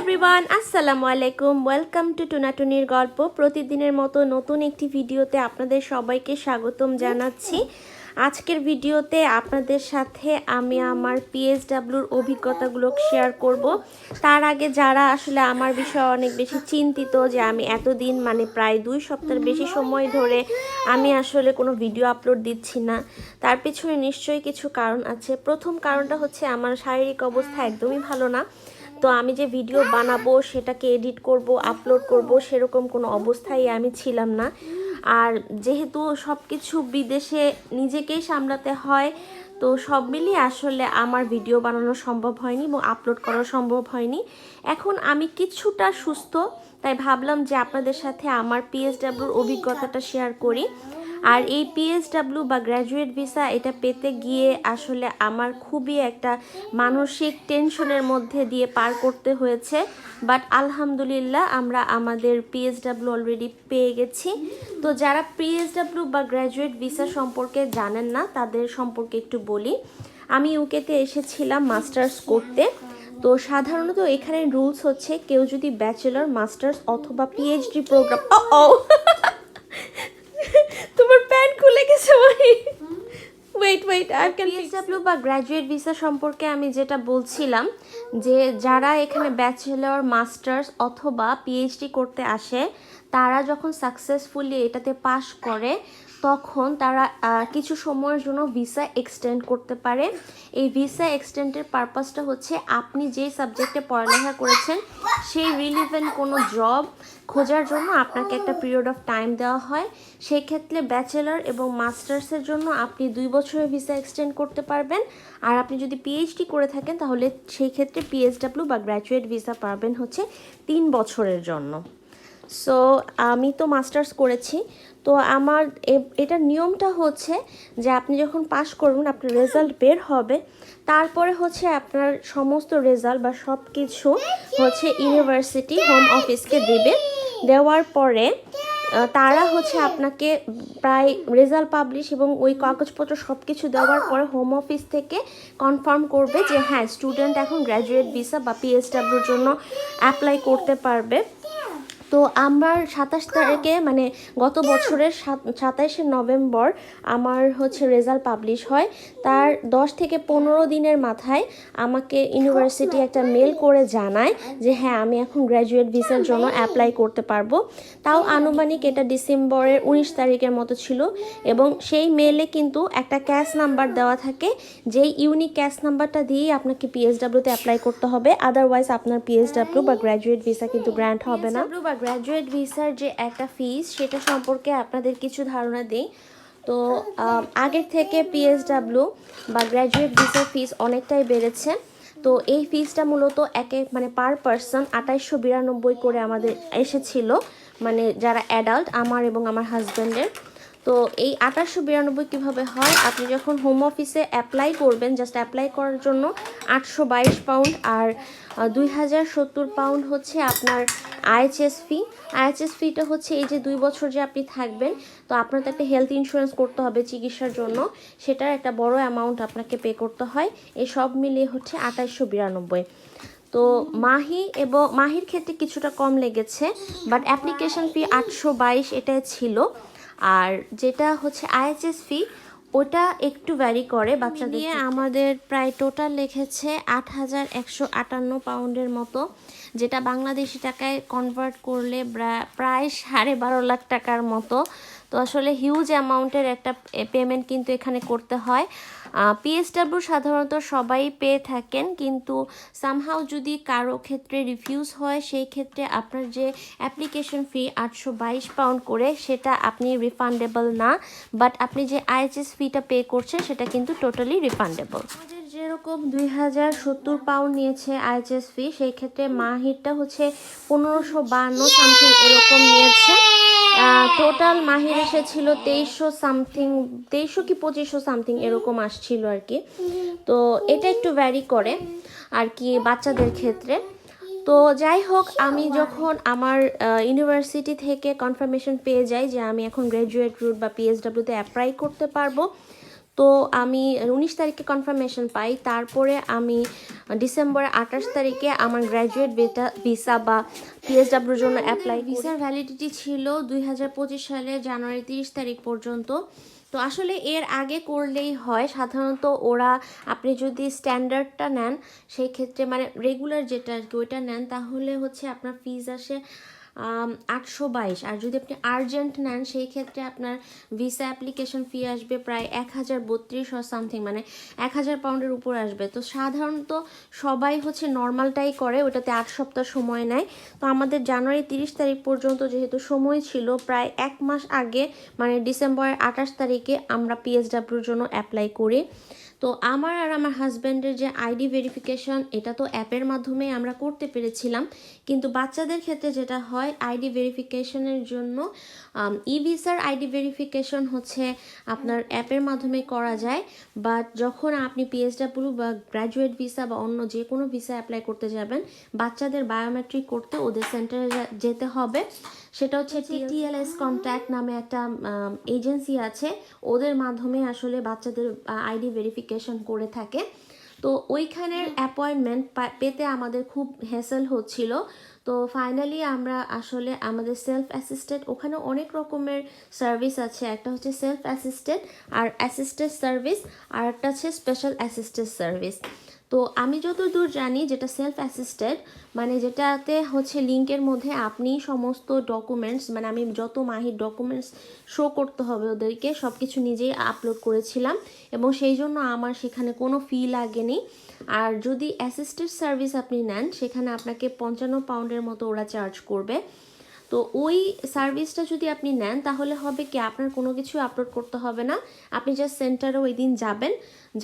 Everyone আসসালামু আলাইকুম। Welcome to টুনাটুনির গল্প। প্রতিদিনের মতো নতুন একটি ভিডিওতে আপনাদের সবাইকে স্বাগতম জানাচ্ছি। আজকের ভিডিওতে আপনাদের সাথে আমি আমার পিএসডাব্লিউর অভিজ্ঞতাগুলো শেয়ার করব। তার আগে যারা আসলে আমার বিষয়ে অনেক বেশি চিন্তিত যে আমি এতদিন মানে প্রায় দুই সপ্তাহের বেশি সময় ধরে আমি আসলে কোনো ভিডিও আপলোড দিচ্ছি না, তার পিছনে নিশ্চয়ই কিছু কারণ আছে। প্রথম কারণটা হচ্ছে আমার শারীরিক অবস্থা একদমই ভালো না। তো আমি যে ভিডিও বানাবো, সেটাকে এডিট করব আপলোড করব, সেরকম কোনো অবস্থায় আমি ছিলাম না। আর যেহেতু সব কিছু বিদেশে নিজেকেই সামলাতে হয়, তো সব মিলিয়ে আসলে আমার ভিডিও বানানো সম্ভব হয়নি এবং আপলোড করা সম্ভব হয়নি। এখন আমি কিছুটা সুস্থ, তাই ভাবলাম যে আপনাদের সাথে আমার পিএসডাব্লিউর অভিজ্ঞতাটা শেয়ার করি। আর এই পিএসডাব্লিউ বা গ্র্যাজুয়েট ভিসা এটা পেতে গিয়ে আসলে আমার খুবই একটা মানসিক টেনশনের মধ্যে দিয়ে পার করতে হয়েছে। বাট আলহামদুলিল্লাহ আমরা আমাদের পিএসডাব্লিউ অলরেডি পেয়ে গেছি। তো যারা পিএসডাব্লিউ বা গ্র্যাজুয়েট ভিসা সম্পর্কে জানেন না, তাদের সম্পর্কে একটু বলি। আমি ইউকেতে এসেছিলাম মাস্টার্স করতে। তো সাধারণত এখানে রুলস হচ্ছে কেউ যদি ব্যাচেলর মাস্টার্স অথবা পিএইচডি প্রোগ্রাম ও প্যান্ট খুলে গেছে ভাই ওয়েট ওয়েট আর ক্যান পিএসডব্লিউ বা গ্র্যাজুয়েট ভিসা সম্পর্কে আমি যেটা বলছিলাম, যে যারা এখানে ব্যাচেলর মাস্টার্স অথবা পিএইচডি করতে আসে, তারা যখন সাকসেসফুলি এটাতে পাশ করে তখন তারা কিছু সময়ের জন্য ভিসা এক্সটেন্ড করতে পারে। এই ভিসা এক্সটেন্ডের পারপাসটা হচ্ছে আপনি যেই সাবজেক্টে পড়ালেখা করেছেন, সেই রিলিভেন্ট কোনো জব খোঁজার জন্য আপনাকে একটা পিরিয়ড অফ টাইম দেওয়া হয়। সেই ক্ষেত্রে ব্যাচেলর এবং মাস্টার্সের জন্য আপনি দুই বছরের ভিসা এক্সটেন্ড করতে পারবেন। আর আপনি যদি পিএইচডি করে থাকেন, তাহলে সেই ক্ষেত্রে পিএসডাব্লিউ বা গ্র্যাজুয়েট ভিসা পাবেন হচ্ছে তিন বছরের জন্য। সো আমি তো মাস্টার্স করেছি। তো আমার এটার নিয়মটা হচ্ছে যে আপনি যখন পাশ করবেন, আপনার রেজাল্ট বের হবে। তারপরে হচ্ছে আপনার সমস্ত রেজাল্ট বা সব কিছু হচ্ছে ইউনিভার্সিটি হোম অফিসকে দেবে। দেওয়ার পরে তারা হচ্ছে আপনাকে প্রায় রেজাল্ট পাবলিশ এবং ওই কাগজপত্র সব কিছু দেওয়ার পরে হোম অফিস থেকে কনফার্ম করবে যে হ্যাঁ স্টুডেন্ট এখন গ্র্যাজুয়েট ভিসা বা পিএসডাব্লিউর জন্য অ্যাপ্লাই করতে পারবে। তো আমার সাতাশ তারিখে মানে গত বছরের সাতাইশে নভেম্বর আমার হচ্ছে রেজাল্ট পাবলিশ হয়। তার দশ থেকে পনেরো দিনের মাথায় আমাকে ইউনিভার্সিটি একটা মেল করে জানায় যে হ্যাঁ আমি এখন গ্র্যাজুয়েট ভিসার জন্য অ্যাপ্লাই করতে পারব। তাও আনুমানিক এটা ডিসেম্বরের উনিশ তারিখের মতো ছিল এবং সেই মেলে কিন্তু একটা ক্যাশ নাম্বার দেওয়া থাকে, যেই ইউনিক ক্যাশ নাম্বারটা দিয়েই আপনাকে পিএসডাব্লিউতে অ্যাপ্লাই করতে হবে। আদারওয়াইজ আপনার পিএসডাব্লিউ বা গ্র্যাজুয়েট ভিসা কিন্তু গ্র্যান্ট হবে না। বা গ্র্যাজুয়েট ভিসার যে একটা ফিস সেটা সম্পর্কে আপনাদের কিছু ধারণা দিই। তো আগের থেকে পিএসডাব্লিউ বা গ্র্যাজুয়েট ভিসার ফিস অনেকটাই বেড়েছে। তো, এই ফিসটা মূলত একে মানে পার পারসন আঠাইশশো বিরানব্বই করে আমাদের এসেছিল। মানে যারা অ্যাডাল্ট আমার এবং আমার হাজব্যান্ডের তো এই আঠাশশো বিরানব্বই কীভাবে হয়? আপনি যখন হোম অফিসে অ্যাপ্লাই করবেন জাস্ট অ্যাপ্লাই করার জন্য আটশো বাইশ পাউন্ড আর দুই হাজার সত্তর পাউন্ড হচ্ছে আপনার আইএচএস ফি আইএচএস ফিটা হচ্ছে এই যে দুই বছর যে আপনি থাকবেন, তো আপনার তো একটা হেলথ ইন্স্যুরেন্স করতে হবে চিকিৎসার জন্য। সেটার একটা বড় অ্যামাউন্ট আপনাকে পে করতে হয়। এই সব মিলিয়ে হচ্ছে আঠাশশো বিরানব্বই। তো মাহি এবং, মাহির ক্ষেত্রে কিছুটা কম লেগেছে বাট অ্যাপ্লিকেশন ফি আটশো বাইশ এটাই ছিল। আর যেটা হচ্ছে আইএচএস ফি ওটা একটু ভ্যারি করে বাচ্চাদের নিয়ে আমাদের প্রায় টোটাল লিখেছে আট হাজার একশো আটান্ন পাউন্ডের মতো যেটা বাংলাদেশি টাকায় কনভার্ট করলে প্রায় সাড়ে বারো লাখ টাকার মতো। তো আসলে হিউজ অ্যামাউন্টের একটা পেমেন্ট কিন্তু এখানে করতে হয়। পিএসডাব্লিউ সাধারণত সবাই পেয়ে থাকেন, কিন্তু সামহাও যদি কারও ক্ষেত্রে রিফিউজ হয়, সেই ক্ষেত্রে আপনার যে অ্যাপ্লিকেশন ফি আটশো বাইশ পাউন্ড করে, সেটা আপনি রিফান্ডেবল না। বাট আপনি যে আইএচএস ফিটা পে করছেন, সেটা কিন্তু টোটালি রিফান্ডেবল যেরকম দুই হাজার সত্তর পাউন্ড নিয়েছে আইএচএস ফি সেই ক্ষেত্রে মাহিরটা হচ্ছে পনেরোশো বান্ন সামথিং এরকম নিয়েছে। টোটাল মাহির এসেছিল তেইশশো সামথিং, তেইশশো কি পঁচিশশো সামথিং এরকম আসছিল আর কি। তো এটা একটু ভ্যারি করে আর কি বাচ্চাদের ক্ষেত্রে। তো যাই হোক, আমি যখন আমার ইউনিভার্সিটি থেকে কনফার্মেশন পেয়ে যাই যে আমি এখন গ্র্যাজুয়েট রুট বা পিএসডাব্লিউতে অ্যাপ্লাই করতে পারব, তো আমি উনিশ তারিখে কনফার্মেশন পাই। তারপরে আমি ডিসেম্বরের আঠাশ তারিখে আমার গ্র্যাজুয়েট ভিসা বা পিএসডাব্লিউর জন্য অ্যাপ্লাই ভিসার ভ্যালিডিটি ছিল দুই সালে জানুয়ারি তিরিশ তারিখ পর্যন্ত। তো আসলে এর আগে করলেই হয়। সাধারণত ওরা আপনি যদি স্ট্যান্ডার্ডটা নেন সেই ক্ষেত্রে মানে রেগুলার যেটা আর কি ওইটা নেন তাহলে হচ্ছে আপনার ফিজ আসে আটশো বাইশ। আর যদি আপনি আর্জেন্ট নেন, সেই ক্ষেত্রে আপনার ভিসা অ্যাপ্লিকেশন ফি আসবে প্রায় এক হাজার বত্রিশ or সামথিং মানে এক হাজার পাউন্ডের উপর আসবে। তো সাধারণত সবাই হচ্ছে নর্মালটাই করে, ওটাতে আট সপ্তাহ সময় নেয়। তো আমাদের জানুয়ারি তিরিশ তারিখ পর্যন্ত যেহেতু সময় ছিল, প্রায় এক মাস আগে মানে ডিসেম্বরের আঠাশ তারিখে আমরা পিএসডাব্লিউর জন্য অ্যাপ্লাই করি। তো আমার আর আমার হাজব্যান্ডের যে আইডি ভেরিফিকেশন এটা তো অ্যাপের মাধ্যমে আমরা করতে পেরেছিলাম। কিন্তু বাচ্চাদের ক্ষেত্রে যেটা হয় আইডি ভেরিফিকেশনের জন্য ই ভিসার আইডি ভেরিফিকেশন হচ্ছে আপনার অ্যাপের মাধ্যমে করা যায়। বাট যখন আপনি পিএসডাব্লিউ বা গ্র্যাজুয়েট ভিসা বা অন্য যে কোনো ভিসা অ্যাপ্লাই করতে যাবেন, বাচ্চাদের বায়োমেট্রিক করতে ওদের সেন্টারে যেতে হবে। সেটা হচ্ছে টিএলএস কন্ট্যাক্ট নামে একটা এজেন্সি আছে। ওদের মাধ্যমে আসলে বাচ্চাদের আইডি ভেরিফিকেশন করে থাকে। তো ওইখানের অ্যাপয়েন্টমেন্ট পেতে আমাদের খুব হ্যাসেল হচ্ছিল। তো ফাইনালি আমরা আসলে আমাদের সেলফ অ্যাসিস্টেড ওখানে অনেক রকমের সার্ভিস আছে। একটা হচ্ছে সেলফ অ্যাসিস্টেড আর অ্যাসিস্টেড সার্ভিস আর একটা হচ্ছে স্পেশাল অ্যাসিস্টেড সার্ভিস। তো আমি যতদূর জানি যেটা সেলফ অ্যাসিস্টেড মানে যেটাতে হচ্ছে লিঙ্কের মধ্যে আপনি সমস্ত ডকুমেন্টস মানে আমি যত মাহির ডকুমেন্টস শো করতে হবে ওদেরকে সব কিছু নিজেই আপলোড করেছিলাম এবং সেই জন্য আমার সেখানে কোনো ফি লাগেনি। আর যদি অ্যাসিস্টেড সার্ভিস আপনি নেন, সেখানে আপনাকে পঞ্চান্ন পাউন্ডের মতো ওরা চার্জ করবে। তো ওই সার্ভিসটা যদি আপনি নেন, তাহলে হবে কি, আপনার কোনো কিছু আপলোড করতে হবে না। আপনি জাস্ট সেন্টারে ওই দিন যাবেন।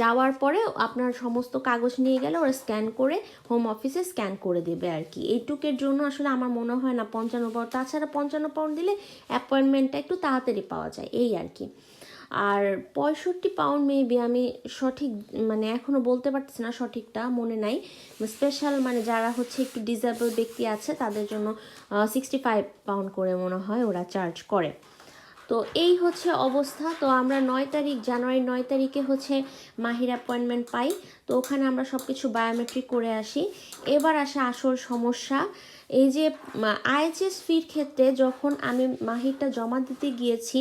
যাওয়ার পরে আপনার সমস্ত কাগজ নিয়ে গেলে ওরা স্ক্যান করে হোম অফিসে স্ক্যান করে দেবে আর কি। এইটুকের জন্য আসলে আমার মনে হয় না, পঞ্চান্ন পাউন্ড তাছাড়া পঞ্চান্ন পাউন্ড দিলে অ্যাপয়েন্টমেন্টটা একটু তাড়াতাড়ি পাওয়া যায়, এই আর কি। আর পঁয়ষট্টি পাউন্ড মেবি আমি সঠিক মানে এখনও বলতে পারতেছি না সঠিকটা, মনে নাই। স্পেশাল মানে যারা হচ্ছে একটু ডিসেবল ব্যক্তি আছে, তাদের জন্য সিক্সটি ফাইভ পাউন্ড করে মনে হয় ওরা চার্জ করে। তো এই হচ্ছে অবস্থা। তো আমরা নয় তারিখ জানুয়ারি নয় তারিখে হচ্ছে মাহির অ্যাপয়েন্টমেন্ট পাই। তো ওখানে আমরা সব কিছু বায়োমেট্রিক করে আসি। এবার আসে আসল সমস্যা। এই যে আইএচএস ফির ক্ষেত্রে যখন আমি মাহিরটা জমা দিতে গিয়েছি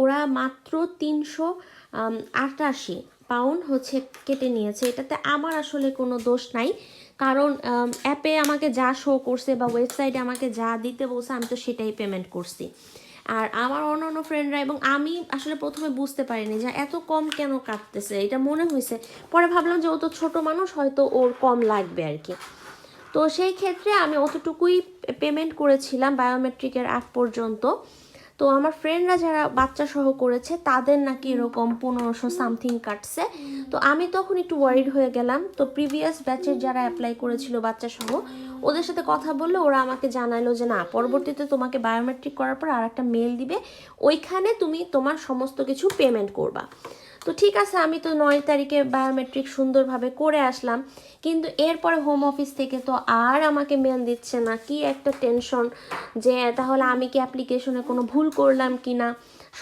ওরা মাত্র তিনশো আটাশি পাউন্ড হচ্ছে কেটে নিয়েছে। এটাতে আমার আসলে কোনো দোষ নাই। কারণ অ্যাপে আমাকে যা শো করছে বা ওয়েবসাইটে আমাকে যা দিতে বলছে, আমি তো সেটাই পেমেন্ট করছি। আর আমার অন্য অন্য ফ্রেন্ডরা এবং আমি আসলে প্রথমে বুঝতে পারিনি যে এত কম কেন কাটতেছে। এটা মনে হয়েছে। পরে ভাবলাম যে ও তো ছোটো মানুষ, হয়তো ওর কম লাগবে আর কি। তো সেই ক্ষেত্রে আমি অতটুকুই পেমেন্ট করেছিলাম বায়োমেট্রিকের আগ পর্যন্ত। তো আমার ফ্রেন্ডরা যারা বাচ্চা সহ করেছে, তাদের নাকি এরকম পনেরোশো সামথিং কাটছে। তো আমি তখন একটু ওয়ারিড হয়ে গেলাম। তো প্রিভিয়াস ব্যাচের যারা অ্যাপ্লাই করেছিল বাচ্চা সহ, ওদের সাথে কথা বললে, ওরা আমাকে জানালো যে, না, পরবর্তীতে তোমাকে বায়োমেট্রিক করার পর আর একটা মেল দিবে। ওইখানে তুমি তোমার সমস্ত কিছু পেমেন্ট করবা। তো ঠিক আছে, আমি তো নয় তারিখে বায়োমেট্রিক সুন্দরভাবে করে আসলাম। কিন্তু এরপরে হোম অফিস থেকে তো আর আমাকে মেল দিচ্ছে না। কি একটা টেনশন যে তাহলে আমি কি অ্যাপ্লিকেশনে কোনো ভুল করলাম কি না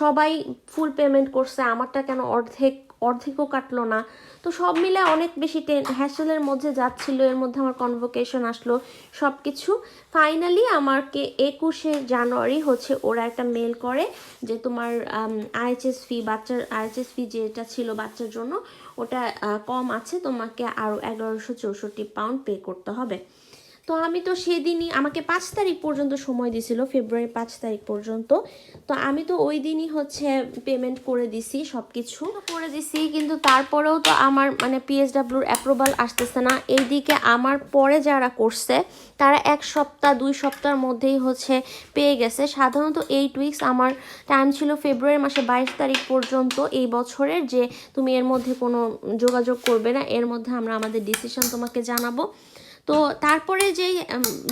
সবাই ফুল পেমেন্ট করছে, আমারটা কেন অর্ধেক অর্ধেকও কাটলো না। তো সব মিলে অনেক বেশি টেন হ্যাসেলের মধ্যে যাচ্ছিল, এর মধ্যে আমার কনভোকেশন আসলো সব কিছু ফাইনালি আমাকে একুশে জানুয়ারি হচ্ছে ওরা একটা মেল করে যে তোমার আইএচএস ফি বাচ্চার আইএচএস ফি যেটা ছিল বাচ্চার জন্য, ওটা কম আছে, তোমাকে আরও এগারোশো চৌষট্টি পাউন্ড পে করতে হবে। তো আমি তো সেদিনই, আমাকে পাঁচ তারিখ পর্যন্ত সময় দিছিল ফেব্রুয়ারি পাঁচ তারিখ পর্যন্ত। তো আমি তো ওই দিনই হচ্ছে পেমেন্ট করে দিছি সব কিছু করে দিছি, কিন্তু তারপরেও তো আমার মানে পিএসডাব্লিউর অ্যাপ্রুভাল আসতেছে না। এইদিকে আমার পরে যারা করছে, তারা এক সপ্তাহ, দুই সপ্তাহের মধ্যেই হচ্ছে পেয়ে গেছে। সাধারণত এইট উইকস আমার টাইম ছিল ফেব্রুয়ারি মাসে বাইশ তারিখ পর্যন্ত এই বছরের যে তুমি এর মধ্যে কোনো যোগাযোগ করবে না, এর মধ্যে আমরা আমাদের ডিসিশন তোমাকে জানাব। তো তারপরে যে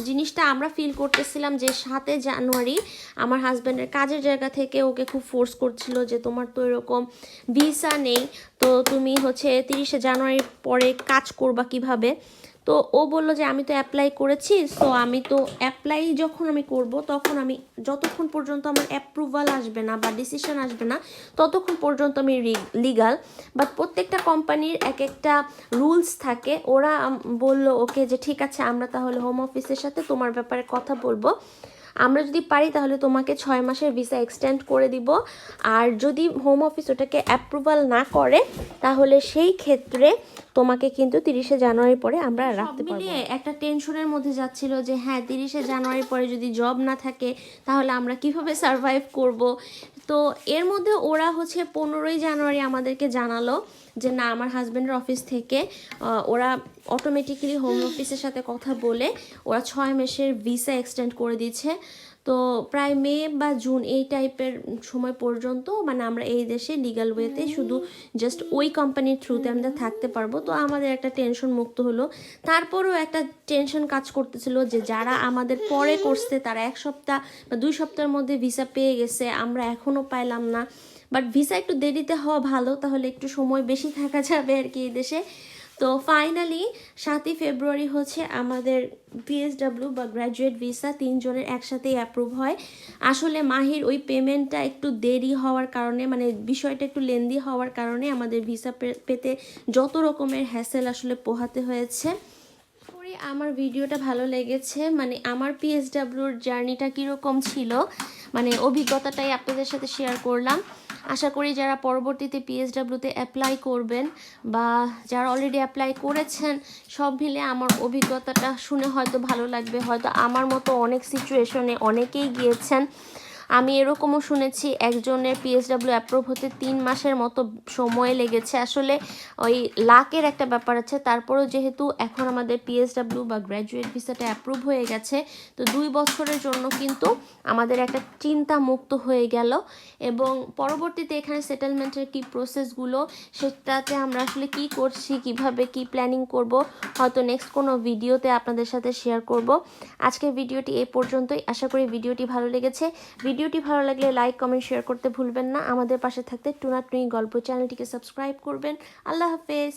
জিনিসটা আমরা ফিল করতেছিলাম যে সাতে জানুয়ারি আমার হাজব্যান্ডের কাজের জায়গা থেকে ওকে খুব ফোর্স করছিল যে তোমার তো এরকম ভিসা নেই, তো তুমি হচ্ছে তিরিশে জানুয়ারির পরে কাজ করবা কীভাবে? তো ও বলল যে, আমি তো অ্যাপ্লাই করেছি সো আমি তো অ্যাপ্লাই যখন আমি করব, তখন আমি যতক্ষণ পর্যন্ত আমার অ্যাপ্রুভাল আসবে না বা ডিসিশন আসবে না, ততক্ষণ পর্যন্ত আমি লিগাল বাট প্রত্যেকটা কোম্পানির এক একটা রুলস থাকে। ওরা বলল, ওকে, যে ঠিক আছে, আমরা তাহলে হোম অফিসের সাথে তোমার ব্যাপারে কথা বলব। আমরা যদি পারি, তাহলে তোমাকে ছয় মাসের ভিসা এক্সটেন্ড করে দিব। আর যদি হোম অফিস ওটাকে অ্যাপ্রুভাল না করে, তাহলে সেই ক্ষেত্রে তোমাকে কিন্তু তিরিশে জানুয়ারি পরে আমরা রাখতে পারব। একটা টেনশনের মধ্যে যাচ্ছিল যে হ্যাঁ তিরিশে জানুয়ারি পরে যদি জব না থাকে তাহলে আমরা কীভাবে সারভাইভ করব? তো এর মধ্যে ওরা হচ্ছে পনেরোই জানুয়ারি আমাদেরকে জানালো যে না আমার হাজব্যান্ডের অফিস থেকে ওরা অটোমেটিক্যালি হোম অফিসের সাথে কথা বলে ওরা ছয় মাসের ভিসা এক্সটেন্ড করে দিচ্ছে। তো প্রায় মে বা জুন এই টাইপের সময় পর্যন্ত মানে আমরা এই দেশে লিগাল ওয়েতে শুধু জাস্ট ওই কোম্পানির থ্রুতে আমরা থাকতে পারব। তো আমাদের একটা টেনশন মুক্ত হলো। তারপরেও একটা টেনশন কাজ করতেছিল যে যারা আমাদের পরে করছে, তারা এক সপ্তাহ বা দুই সপ্তাহের মধ্যে ভিসা পেয়ে গেছে, আমরা এখনও পাইলাম না। বাট ভিসা একটু দেরিতে হওয়া ভালো, তাহলে একটু সময় বেশি থাকা যাবে আর কি এই দেশে। তো ফাইনালি সাতই ফেব্রুয়ারি হচ্ছে আমাদের পিএসডাব্লিউ বা গ্র্যাজুয়েট ভিসা তিনজনের একসাথেই অ্যাপ্রুভ হয়। আসলে মাহির ওই পেমেন্টটা একটু দেরি হওয়ার কারণে মানে বিষয়টা একটু লেন্দি হওয়ার কারণে আমাদের ভিসা পেতে যত রকমের হ্যাসেল আসলে পোহাতে হয়েছে। করি আমার ভিডিওটা ভালো লেগেছে। মানে আমার পিএসডাব্লিউর জার্নিটা কীরকম ছিল মানে অভিজ্ঞতাটাই আপনাদের সাথে শেয়ার করলাম। আশা করি যারা পরবর্তীতে পিএসডাব্লিউতে অ্যাপ্লাই করবেন বা যারা অলরেডি অ্যাপ্লাই করেছেন, সব মিলে আমার অভিজ্ঞতাটা শুনে হয়তো ভালো লাগবে। হয়তো আমার মতো অনেক সিচুয়েশনে অনেকেই গিয়েছেন। আমি এরকমও শুনেছি, একজনের পিএসডাব্লিউ অ্যাপ্রুভ হতে তিন মাসের মতো সময় লেগেছে। আসলে ওই লাকের একটা ব্যাপার আছে, তারপরেও যেহেতু এখন আমাদের পিএসডাব্লিউ বা গ্র্যাজুয়েট ভিসাটা অ্যাপ্রুভ হয়ে গেছে, তো দুই বছরের জন্য কিন্তু আমাদের একটা চিন্তা মুক্ত হয়ে গেল। এবং পরবর্তীতে এখানে সেটেলমেন্টের কি প্রসেসগুলো সেটাতে আমরা আসলে কি করছি, কীভাবে কি প্ল্যানিং করব, হয়তো নেক্সট কোনো ভিডিওতে আপনাদের সাথে শেয়ার করব। আজকের ভিডিওটি এই পর্যন্তই। আশা করি ভিডিওটি ভালো লেগেছে। ভিডিওটি ভালো লাগলে লাইক, কমেন্ট, শেয়ার করতে ভুলবেন না। আমাদের পাশে থাকতে টুনা টুই গল্প চ্যানেলটিকে সাবস্ক্রাইব করবেন। আল্লাহ হাফেজ।